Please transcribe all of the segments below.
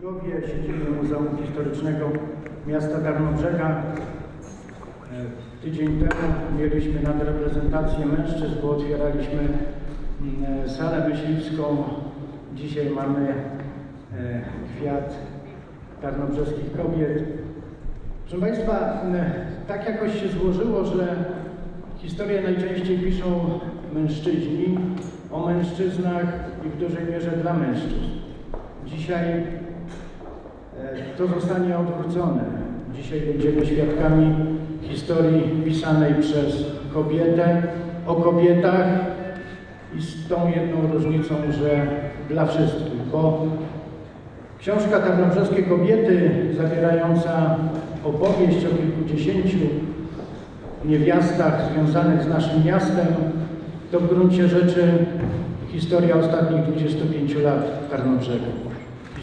Gowie, siedziby Muzeum Historycznego Miasta Tarnobrzega. E, Tydzień temu mieliśmy nadreprezentację mężczyzn, bo otwieraliśmy mm, e, salę myśliwską. Dzisiaj mamy e, kwiat tarnobrzeskich kobiet. Proszę Państwa, tak jakoś się złożyło, że historię najczęściej piszą mężczyźni o mężczyznach i w dużej mierze dla mężczyzn. Dzisiaj to zostanie odwrócone. Dzisiaj będziemy świadkami historii pisanej przez kobietę o kobietach i z tą jedną różnicą, że dla wszystkich, bo książka Tarnobrzeskie Kobiety zawierająca opowieść o kilkudziesięciu niewiastach związanych z naszym miastem to w gruncie rzeczy historia ostatnich 25 lat Tarnobrzega.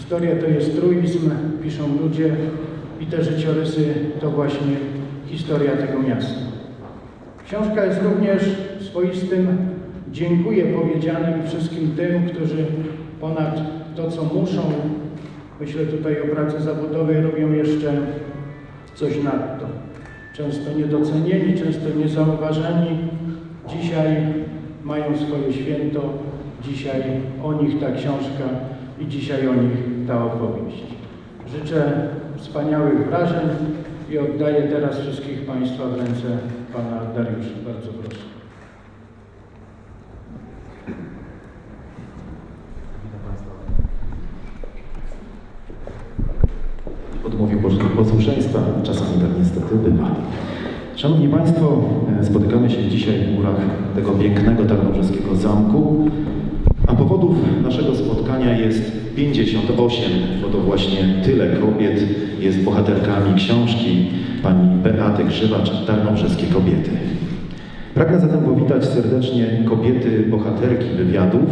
Historia to jest truizm, piszą ludzie i te życiorysy to właśnie historia tego miasta. Książka jest również swoistym dziękuję powiedzianym wszystkim tym, którzy ponad to, co muszą, myślę tutaj o pracy zawodowej, robią jeszcze coś nadto. Często niedocenieni, często niezauważeni. Dzisiaj mają swoje święto, dzisiaj o nich ta książka i dzisiaj o nich ta opowieść. Życzę wspaniałych wrażeń i oddaję teraz wszystkich Państwa w ręce Pana Dariusza. Bardzo proszę. odmówił posłuszeństwa, czasami tak niestety bywa. Szanowni Państwo, e, spotykamy się dzisiaj w murach tego pięknego tarnobrzeskiego zamku, a powodów naszego spotkania jest 58, bo to właśnie tyle kobiet jest bohaterkami książki pani Beaty Grzywacz Tarnobrzeskie Kobiety. Pragnę zatem powitać serdecznie kobiety bohaterki wywiadów,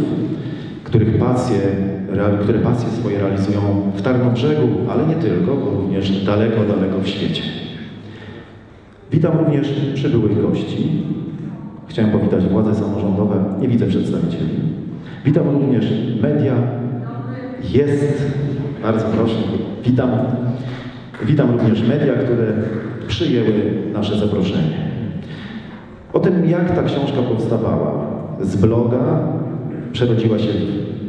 których pasje, które pasje swoje realizują w Tarnobrzegu, ale nie tylko, bo również daleko, daleko w świecie. Witam również przybyłych gości. Chciałem powitać władze samorządowe, nie widzę przedstawicieli. Witam również media. Jest, bardzo proszę, witam. Witam również media, które przyjęły nasze zaproszenie. O tym, jak ta książka powstawała. Z bloga przerodziła się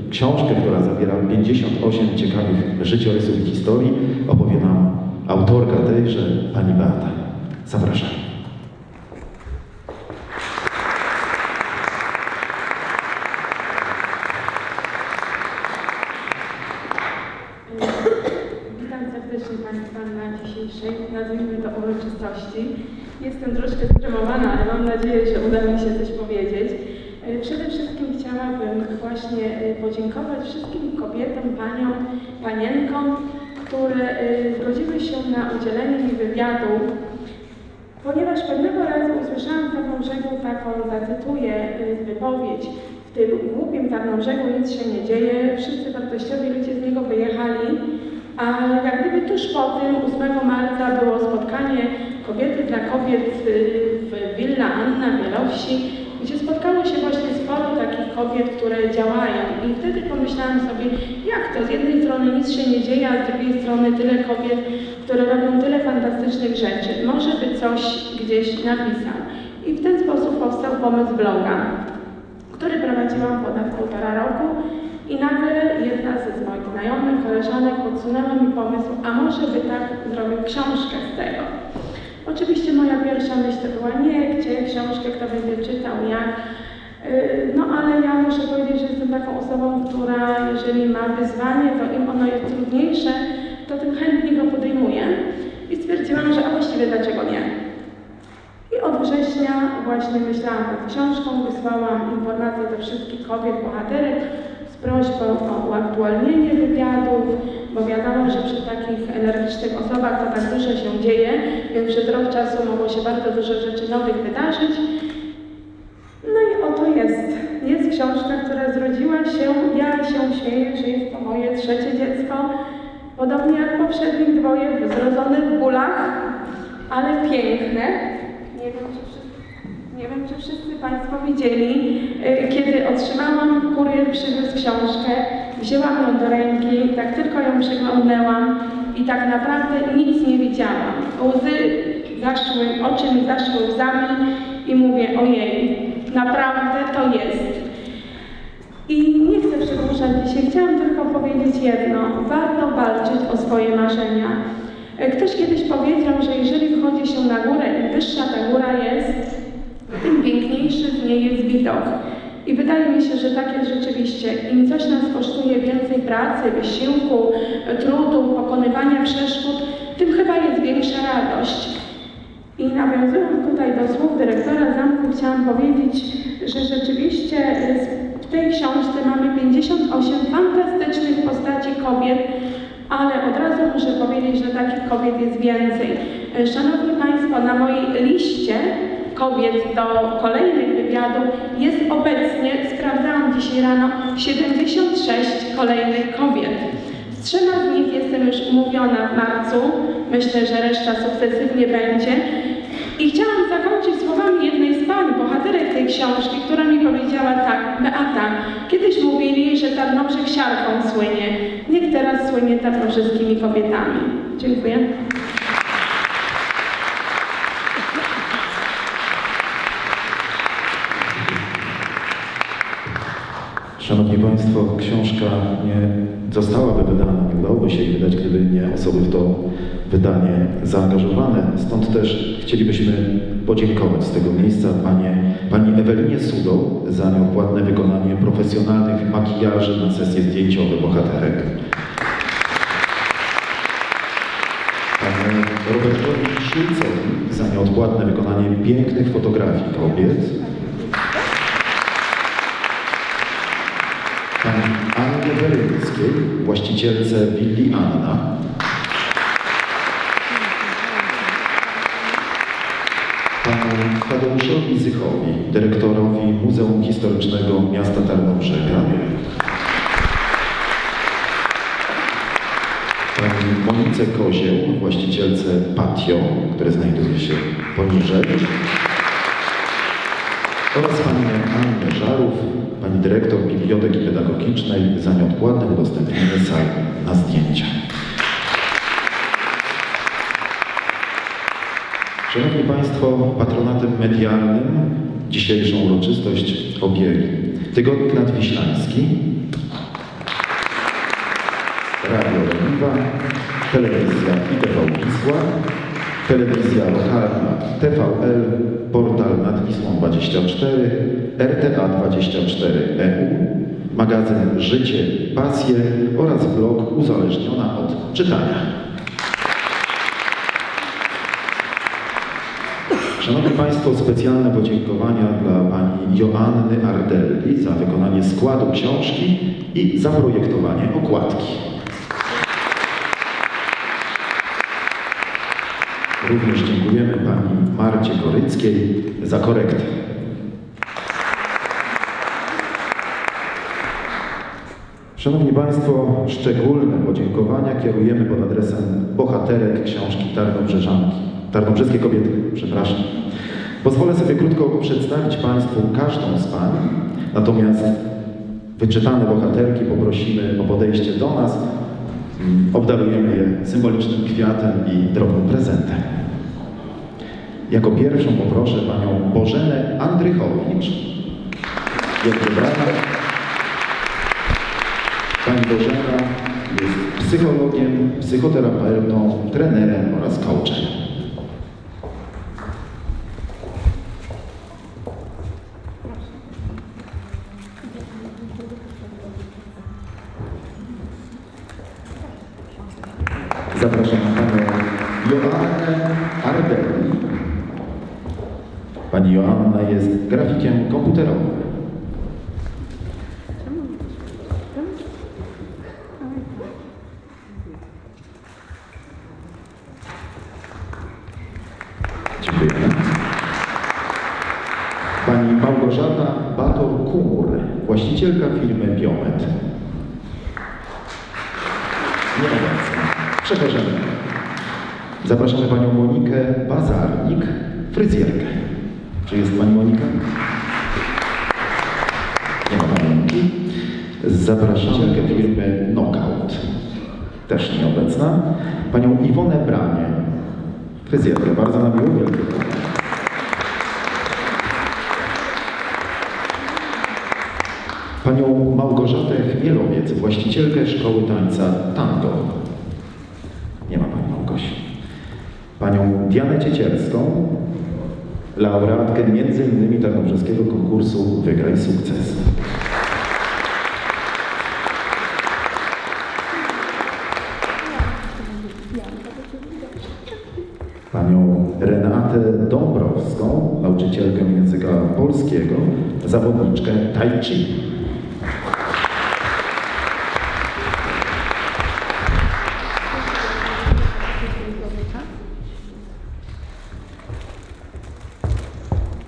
książkę, która zawiera 58 ciekawych życiorysów i historii. Opowie nam autorka tejże, pani Beata. Zapraszam. Witam serdecznie Państwa na dzisiejszej, nazwijmy to uroczystości. Jestem troszkę stremowana, ale mam nadzieję, że uda mi się coś powiedzieć. E, Przede wszystkim chciałabym właśnie e, podziękować wszystkim kobietom, paniom, panienkom, które e, zgodziły się na udzielenie mi wywiadu, ponieważ pewnego razu usłyszałam w Tarnobrzegu taką, zacytuję e, wypowiedź, w tym głupim Tarnobrzegu nic się nie dzieje, wszyscy wartościowi ludzie z niego wyjechali, a jak gdyby tuż po tym 8 marca było spotkanie Kobiety dla Kobiet y, w Villa Anna Bielowsi, gdzie spotkało się właśnie takich kobiet, które działają. I wtedy pomyślałam sobie, jak to? Z jednej strony nic się nie dzieje, a z drugiej strony tyle kobiet, które robią tyle fantastycznych rzeczy. Może by coś gdzieś napisał. I w ten sposób powstał pomysł bloga, który prowadziłam ponad półtora roku. I nagle jedna z moich znajomych, koleżanek podsunęła mi pomysł, a może by tak zrobił książkę z tego. Oczywiście moja pierwsza myśl to była nie, gdzie książkę, kto będzie czytał, jak. Yy, No ale ja muszę powiedzieć, że jestem taką osobą, która jeżeli ma wyzwanie, to im ono jest trudniejsze, to tym chętnie go podejmuję. I stwierdziłam, że a właściwie dlaczego nie. I od września właśnie myślałam nad książką, wysłałam informacje do wszystkich kobiet, bohaterek z prośbą o uaktualnienie wywiadów, bo wiadomo, że przy takich energicznych osobach to tak dużo się dzieje, więc przez rok czasu mogło się bardzo dużo rzeczy nowych wydarzyć. No i oto jest. Jest książka, się, ja się śmieję, że jest to moje trzecie dziecko, podobnie jak poprzednich dwoje, zrodzone w bólach, ale piękne. Nie wiem, czy wszyscy, nie wiem, czy wszyscy Państwo widzieli, y, kiedy otrzymałam kurier przywiózł książkę, wzięłam ją do ręki, tak tylko ją przeglądnęłam i tak naprawdę nic nie widziałam. Łzy zaszły, oczy mi zaszły łzami i mówię, ojej, naprawdę to jest. I nie chcę przedłużać dzisiaj, chciałam tylko powiedzieć jedno. Warto walczyć o swoje marzenia. Ktoś kiedyś powiedział, że jeżeli wchodzi się na górę, im wyższa ta góra jest, tym piękniejszy w niej jest widok. I wydaje mi się, że tak jest rzeczywiście. Im coś nas kosztuje więcej pracy, wysiłku, trudu, pokonywania przeszkód, tym chyba jest większa radość. I nawiązując tutaj do słów dyrektora zamku, chciałam powiedzieć, że rzeczywiście tej książce mamy 58 fantastycznych postaci kobiet, ale od razu muszę powiedzieć, że takich kobiet jest więcej. Szanowni Państwo, na mojej liście kobiet do kolejnych wywiadów jest obecnie, sprawdzałam dzisiaj rano, 76 kolejnych kobiet. Z trzema z nich jestem już umówiona w marcu. Myślę, że reszta sukcesywnie będzie. I chciałam zakończyć słowami jednej z pań, bohaterek tej książki, która mi powiedziała tak, Beata, kiedyś mówili, że Tarnobrzeg siarką słynie. Niech teraz słynie tarnobrzyskimi kobietami. Dziękuję. Szanowni Państwo, książka nie zostałaby wydana, nie udałoby się jej wydać, gdyby nie osoby w to wydanie zaangażowane. Stąd też chcielibyśmy podziękować z tego miejsca panie, pani Ewelinie Sudo za nieopłatne wykonanie profesjonalnych makijaży na sesje zdjęciowe bohaterek. Panu Robertowi Szulcowi za nieodpłatne wykonanie pięknych fotografii kobiet. Pani Annie Weryńskiej, właścicielce willi Anna. Panu Tadeuszowi Zychowi, dyrektorowi Muzeum Historycznego Miasta Tarnobrzega. Pani Monice Kozieł, właścicielce Patio, które znajduje się poniżej oraz pani Annę Żarów, pani dyrektor Biblioteki Pedagogicznej za nieodpłatne udostępnienie sal na zdjęcia. Szanowni Państwo, patronatem medialnym dzisiejszą uroczystość objęli Tygodnik Nadwiślański, Radio Oliwa, Telewizja ITV Wisła, Telewizja lokalna TVL, portal nad Wisłą 24, RTA 24 EU, magazyn Życie, Pasje oraz blog Uzależniona od czytania. Szanowni Państwo, specjalne podziękowania dla Pani Joanny Ardelli za wykonanie składu książki i zaprojektowanie okładki. Również dziękujemy Pani Marcie Koryckiej za korektę. Szanowni Państwo, szczególne podziękowania kierujemy pod adresem bohaterek książki Tarnobrzeżanki. Tarnobrzeskie kobiety, przepraszam. Pozwolę sobie krótko przedstawić Państwu każdą z pań, natomiast wyczytane bohaterki poprosimy o podejście do nas. Mm, Obdarujemy je symbolicznym kwiatem i drobnym prezentem. Jako pierwszą poproszę panią Bożenę Andrychowicz. Jest wybrana. Pani Bożena jest psychologiem, psychoterapeutą, trenerem oraz coachem. Pani Joanna jest grafikiem komputerowym. Też nieobecna, panią Iwonę Branie, fryzjerkę. Bardzo nam miło. Panią Małgorzatę Chmielowiec, właścicielkę szkoły tańca Tango. Nie ma pani Małgosi. Panią Dianę Ciecierską, laureatkę m.in. Tarnobrzeskiego konkursu Wygraj sukces. Zawodniczkę Tai Chi.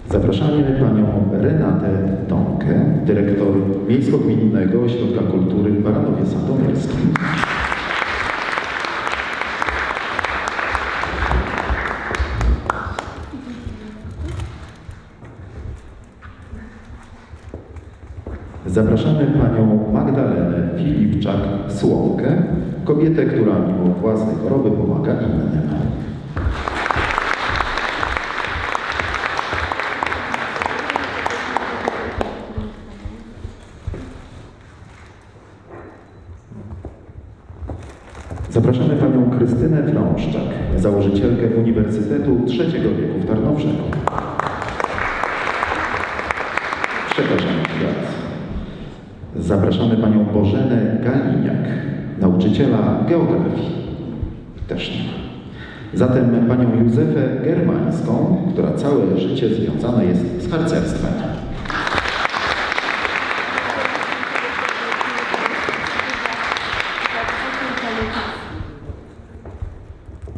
Zapraszamy panią Renatę Tomkę, dyrektor Miejsko-Gminnego Ośrodka Kultury w Baranowie Sandomierskim. Zapraszamy panią Magdalenę Filipczak-Słomkę, kobietę, która mimo własnej choroby pomaga innym. Zapraszamy panią Krystynę Frąszczak, założycielkę Uniwersytetu Trzeciego Wieku w Tarnowrzegu. Przepraszam kwiat. Zapraszamy panią Bożenę Galiniak, nauczyciela geografii. Też nie ma. Zatem panią Józefę Germańską, która całe życie związana jest z harcerstwem.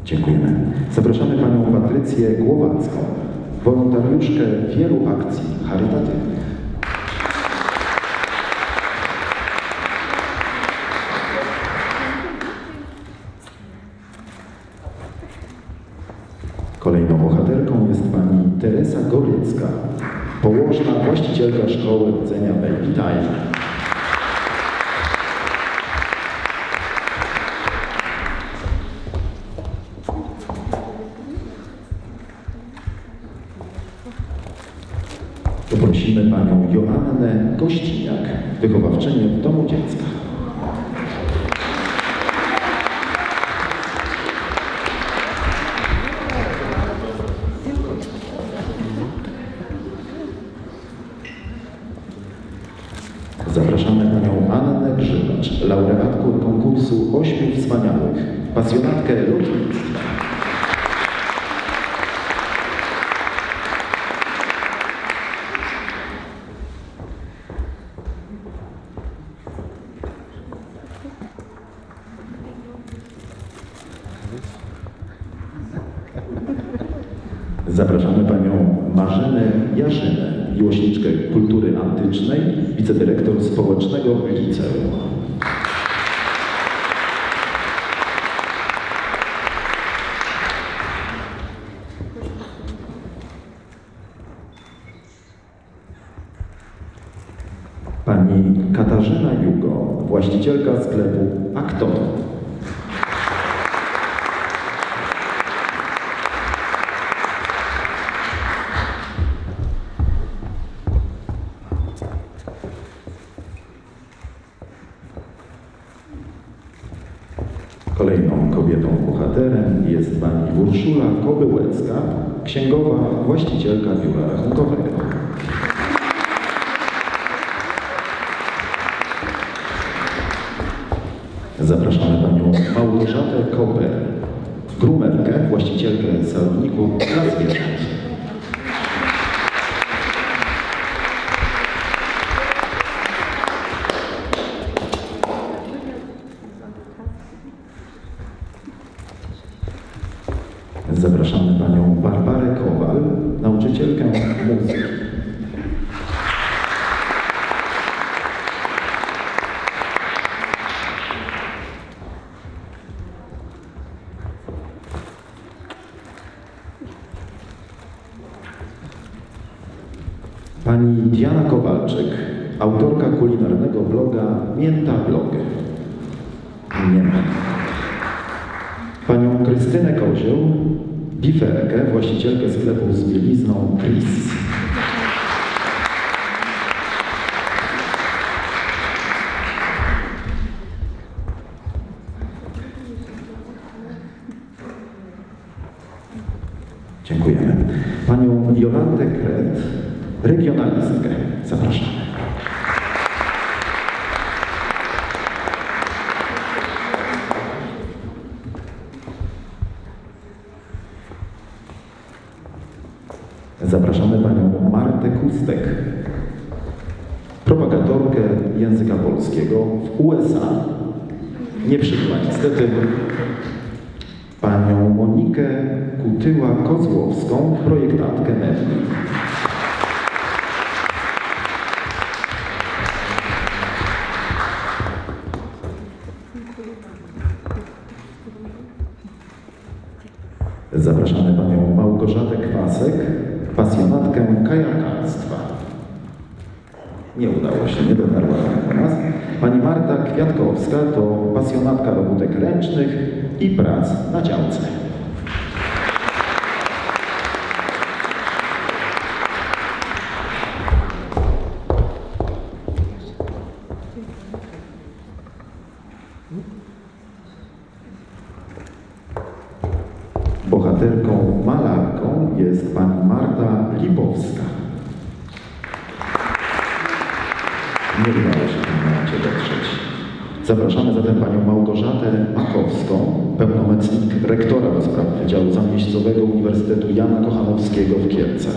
Dziękujemy. Zapraszamy panią Patrycję Głowacką, wolontariuszkę wielu akcji pasjonatkę lotnictwa. Pani Katarzyna Jugo, właścicielka sklepu Aktor. Bloga Mięta Blog. Nie ma. Panią Krystynę Kozioł, biferkę, właścicielkę sklepu z bielizną Chris. Dziękujemy. Panią Jolantę Kret, regionalistkę. Zapraszamy. Zapraszamy panią Martę Kustek, propagatorkę języka polskiego w USA. Nie przybyła niestety panią Monikę Kutyła-Kozłowską, projektantkę MEDLI. Ręcznych i prac na działce. Bohaterką malarką jest pani Marta Lipowska. Nie udało się dotrzeć. Zapraszamy zatem panią Małgorzatę Makowską, pełnomocnik rektora do spraw Wydziału Zamieścowego Uniwersytetu Jana Kochanowskiego w Kielcach.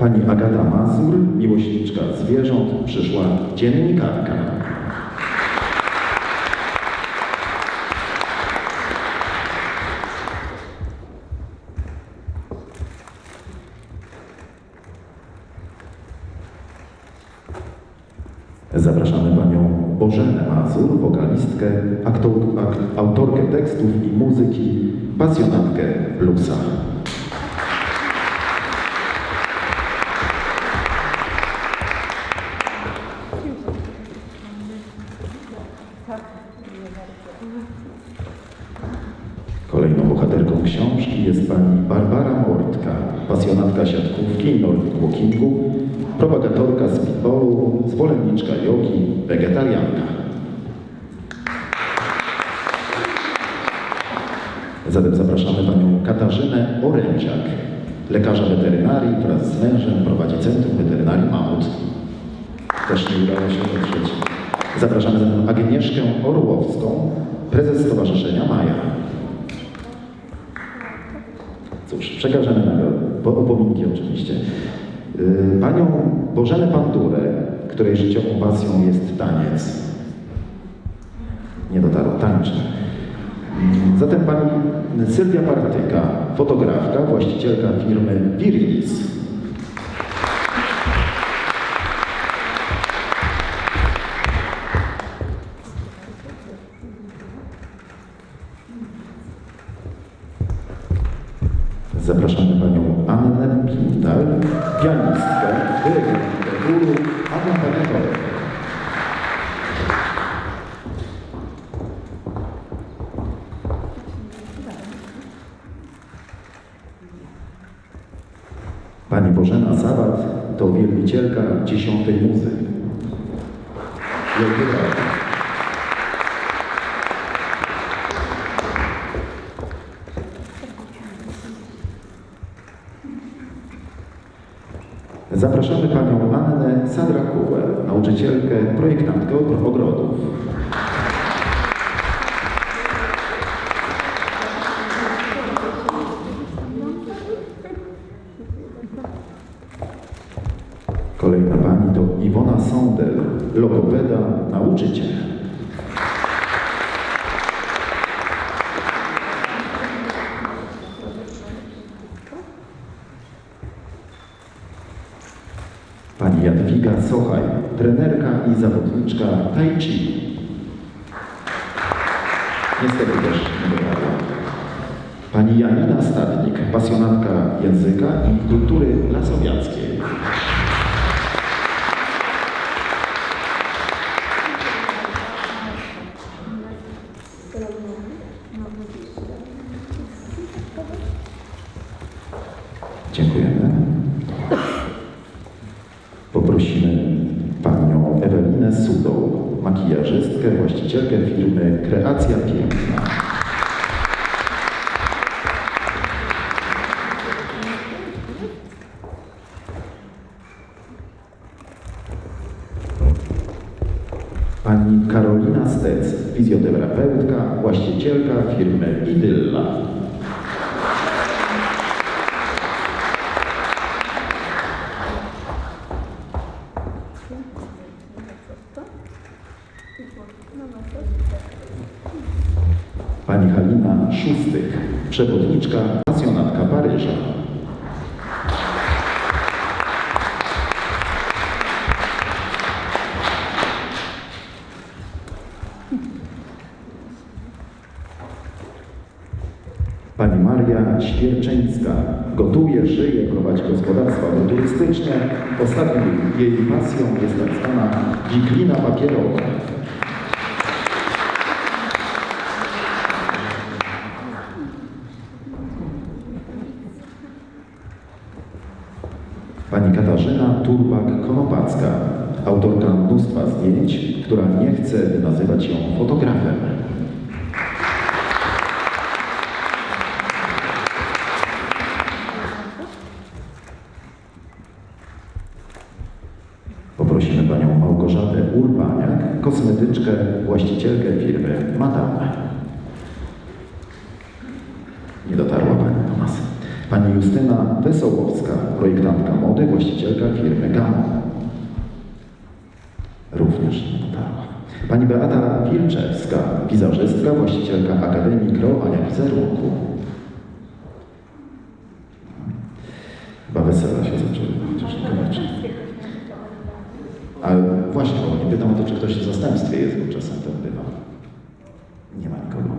Pani Agata Mazur, miłośniczka zwierząt, przyszła dziennikarka. Zapraszamy panią Bożenę Mazur, wokalistkę, aktor, ak, autorkę tekstów i muzyki, pasjonatkę bluesa. Zatem zapraszamy panią Katarzynę Orędziak, lekarza weterynarii wraz z mężem prowadzi Centrum Weterynarii Mamut. Też nie udało się dotrzeć. Zapraszamy zatem Agnieszkę Orłowską, prezes Stowarzyszenia Maja. Cóż, przekażemy nagrodę, po upominki oczywiście. Yy, Panią Bożenę Pandurę, której życiową pasją jest taniec. Nie dotarło, tańczy. Zatem pani Sylwia Partyka, fotografka, właścicielka firmy Virilis. Zapraszamy panią Annę Sadrakułę, nauczycielkę, projektantkę ogrodów. Kolejna pani to Iwona Sądel, logopeda, nauczyciel. Pani Jadwiga Sochaj, trenerka i zawodniczka Tai Chi. Niestety też nie dotarła. Pani Janina Stadnik, pasjonatka języka i kultury lasowiackiej. Dziękujemy. Poprosimy panią Ewelinę Sudą, makijażystkę, właścicielkę firmy Kreacja Piękna. Pani Karolina Stec, fizjoterapeutka, właścicielka firmy Idylla. Pani Halina Szóstych, przewodniczka, pasjonatka Paryża. Pani Maria Świerczeńska gotuje, żyje, prowadzi gospodarstwo turystyczne. Ostatnią jej pasją jest tak zwana wiklina papierowa. Pani Katarzyna Turbak-Konopacka, autorka mnóstwa zdjęć, która nie chce nazywać ją fotografem. Poprosimy panią Małgorzatę Urbaniak, kosmetyczkę, właścicielkę firmy Madame. Nie dotarła pani do nas. Pani Justyna Wesołowska, projektantka mody, właścicielka firmy Gamo. Również nie dotarła. Pani Beata Wilczewska, wizerzystka, właścicielka Akademii Kreowania Wizerunku. Chyba wesela się zaczęły, chociaż niekoniecznie. Ale właśnie, bo nie pytam o to, czy ktoś w zastępstwie jest, bo czasem tak bywa. Nie ma nikogo.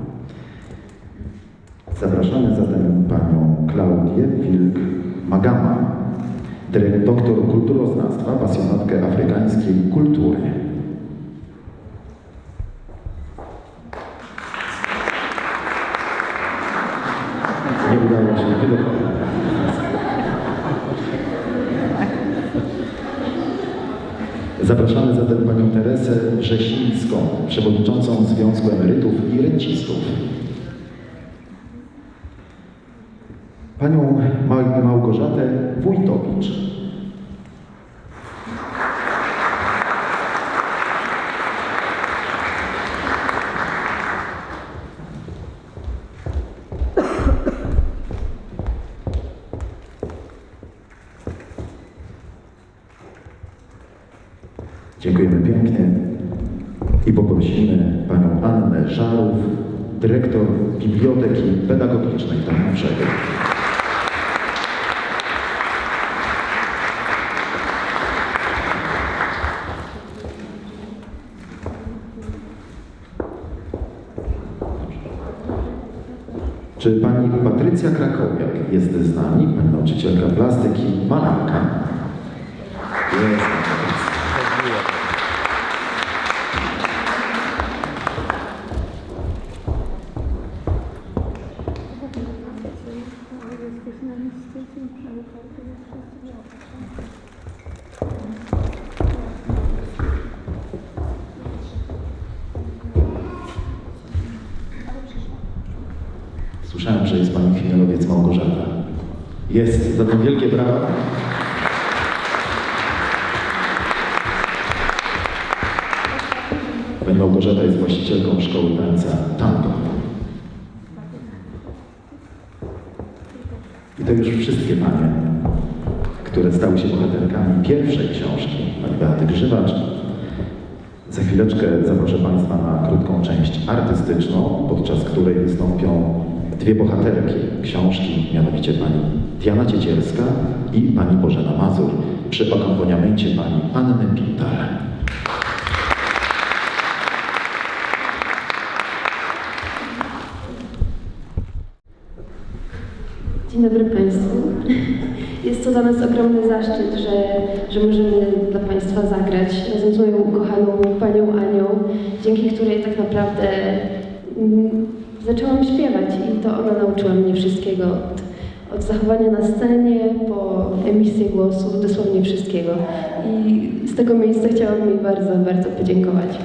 Zapraszamy zatem panią Klaudię Wilk-Magama, doktor kulturoznawstwa, pasjonatkę afrykańskiej kultury. Nie udało się. Zapraszamy zatem panią Teresę Wrzesińską, przewodniczącą Związku Emerytów i Rencistów. Panią Ma- Małgorzatę Wójtowicz. Dziękujemy pięknie i poprosimy panią Annę Żarów, dyrektor Biblioteki Pedagogicznej Tarnowskiego. Czy pani Patrycja Krakowiak jest z nami, nauczycielka plastyki, malarka? Jest. pierwszej książki Magdaty Grzywacz. Za chwileczkę zaproszę Państwa na krótką część artystyczną, podczas której wystąpią dwie bohaterki książki, mianowicie pani Diana Ciecielska i pani Bożena Mazur przy akompaniamencie pani Anny Pintar. Dzień dobry Państwu. Jest to dla nas ogromny zaszczyt, że, że możemy dla Państwa zagrać razem z moją ukochaną Panią Anią, dzięki której tak naprawdę mm, zaczęłam śpiewać i to ona nauczyła mnie wszystkiego. Od, od zachowania na scenie, po emisję głosu, dosłownie wszystkiego. I z tego miejsca chciałam jej bardzo, bardzo podziękować.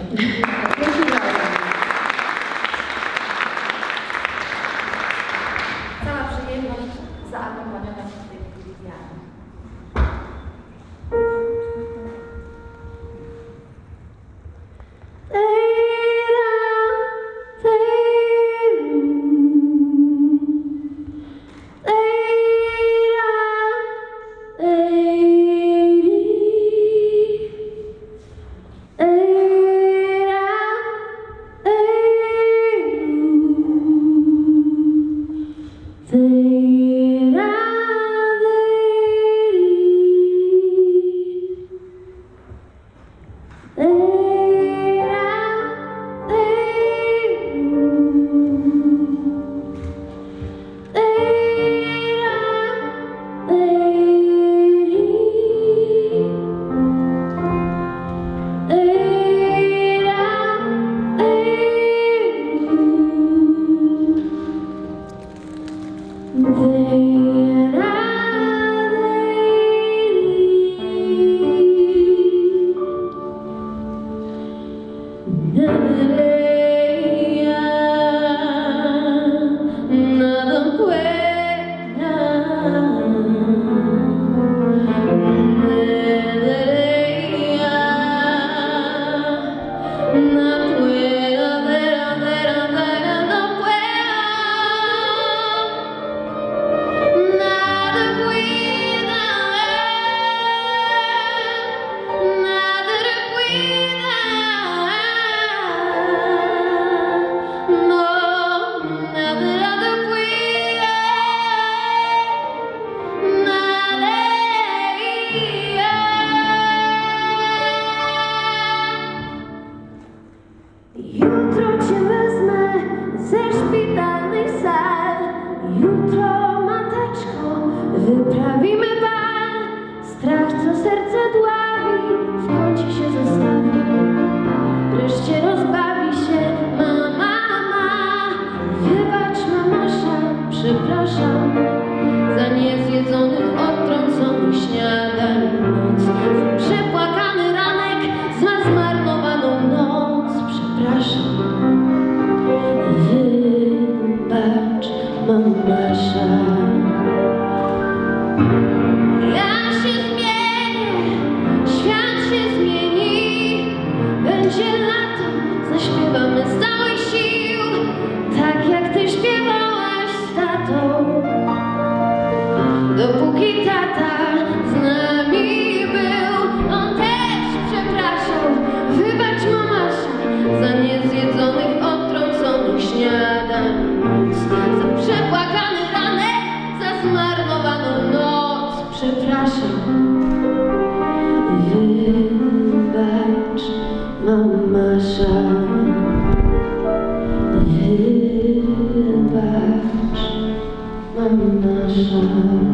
Za niezjedzonych, odtrąconych śniadań noc, za przepłakany ranek, za zmarnowaną noc. Przepraszam. Wybacz mamasza. Wybacz mamasza.